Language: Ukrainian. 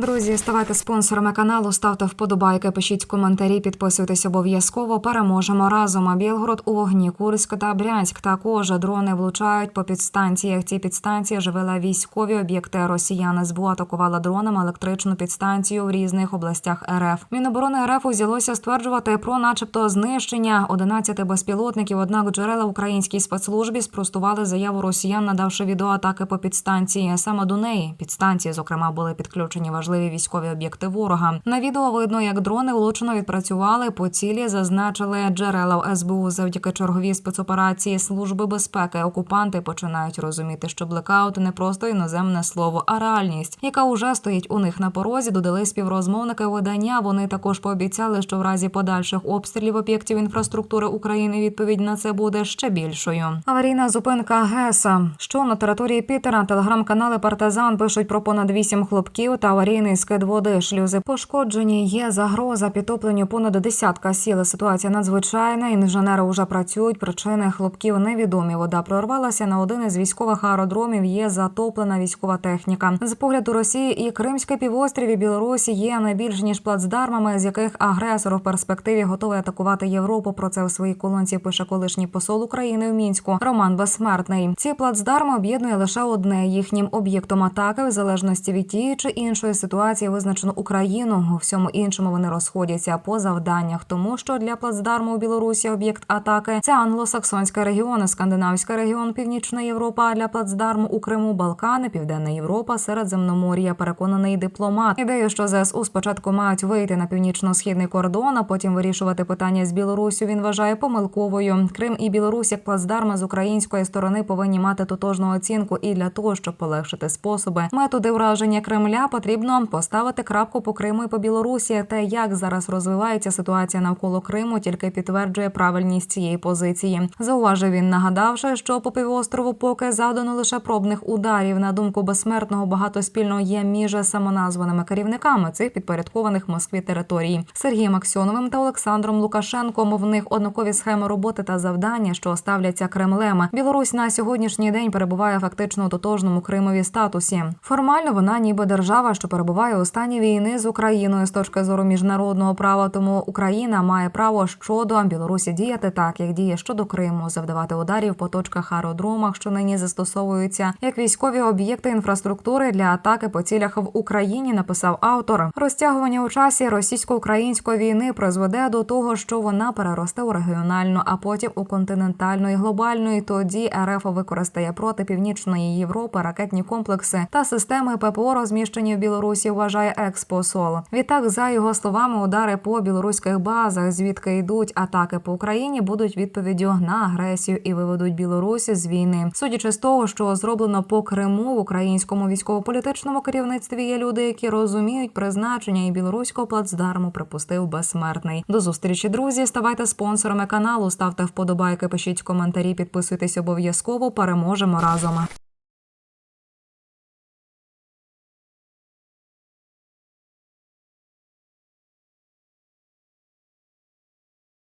Друзі, ставайте спонсорами каналу, ставте вподобайки, пишіть коментарі, підписуйтесь обов'язково. Переможемо разом. А Білгород у вогні, Курськ та Брянськ. Також дрони влучають по підстанціях. Ці підстанції живили військові об'єкти. Росіяни СБУ атакували дронами електричну підстанцію в різних областях РФ. Міноборони РФ узялося стверджувати про, начебто, знищення 11 безпілотників. Однак джерела українській спецслужбі спростували заяву росіян, надавши відеоатаки по підстанції. Саме до неї підстанції, зокрема, були підключені важливі військові об'єкти ворога. На відео видно, як дрони влучно відпрацювали по цілі, зазначили джерела СБУ завдяки черговій спецоперації Служби безпеки. Окупанти починають розуміти, що блекаут не просто іноземне слово, а реальність, яка уже стоїть у них на порозі. Додали співрозмовники видання. Вони також пообіцяли, що в разі подальших обстрілів об'єктів інфраструктури України відповідь на це буде ще більшою. Аварійна зупинка ГЕСа, що на території Пітера, телеграм-канали Партизан пишуть про понад вісім хлопків та аварійний скид води. Шлюзи пошкоджені. Є загроза підтопленню понад десятка сіл. Ситуація надзвичайна. Інженери вже працюють. Причини хлопків невідомі. Вода прорвалася на один із військових аеродромів. Є затоплена військова техніка. З погляду Росії і Кримський півострів і Білорусі є найбільш ніж плацдармами, з яких агресор в перспективі готовий атакувати Європу. Про це у своїй колонці пише колишній посол України в мінську Роман Безсмертний. Ці плацдарми об'єднує лише одне їхнім об'єктом атаки, в залежності від тієї чи іншої ситуації, визначено Україну. У всьому іншому вони розходяться по завданнях, тому що для плацдарму у Білорусі об'єкт атаки це англосаксонський регіон, скандинавський регіон, Північна Європа. А для плацдарму у Криму Балкани, Південна Європа, Середземномор'я. Переконаний дипломат. Ідею, що ЗСУ спочатку мають вийти на північно-східний кордон, а потім вирішувати питання з Білорусю. Він вважає помилковою. Крим і Білорусь як плацдарми з української сторони повинні мати тотожну оцінку. І для того, щоб полегшити способи методи враження Кремля, потрібно поставити крапку по Криму і по Білорусі. Те, як зараз розвивається ситуація навколо Криму, тільки підтверджує правильність цієї позиції. Зауважив він, нагадавши, що по півострову поки завдано лише пробних ударів. На думку безсмертного багато спільного є між самоназваними керівниками цих підпорядкованих Москві територій Сергієм Аксьоновим та Олександром Лукашенком. В них однакові схеми роботи та завдання, що ставляться Кремлем. Білорусь на сьогоднішній день перебуває фактично у тотожному Кримові статусі. Формально вона ніби держава, що перебуває у стані війни з Україною з точки зору міжнародного права. Тому Україна має право щодо Білорусі діяти так, як діє щодо Криму, завдавати ударів по точках аеродромах, що нині застосовуються як військові об'єкти інфраструктури для атаки по цілях в Україні. Написав автор. Розтягування у часі російсько-української війни призведе до того, що вона переросте у регіональну, а потім у континентальну і глобальну. І тоді РФ використає проти північної Європи ракетні комплекси та системи ППО, розміщені в Білорусі. Вважає експосол. Відтак, за його словами, удари по білоруських базах, звідки йдуть атаки по Україні, будуть відповіддю на агресію і виведуть Білорусь з війни. Судячи з того, що зроблено по Криму в українському військово-політичному керівництві є люди, які розуміють призначення і білоруського плацдарму припустив безсмертний. До зустрічі, друзі. Ставайте спонсорами каналу, ставте вподобайки, пишіть коментарі, підписуйтесь обов'язково. Переможемо разом.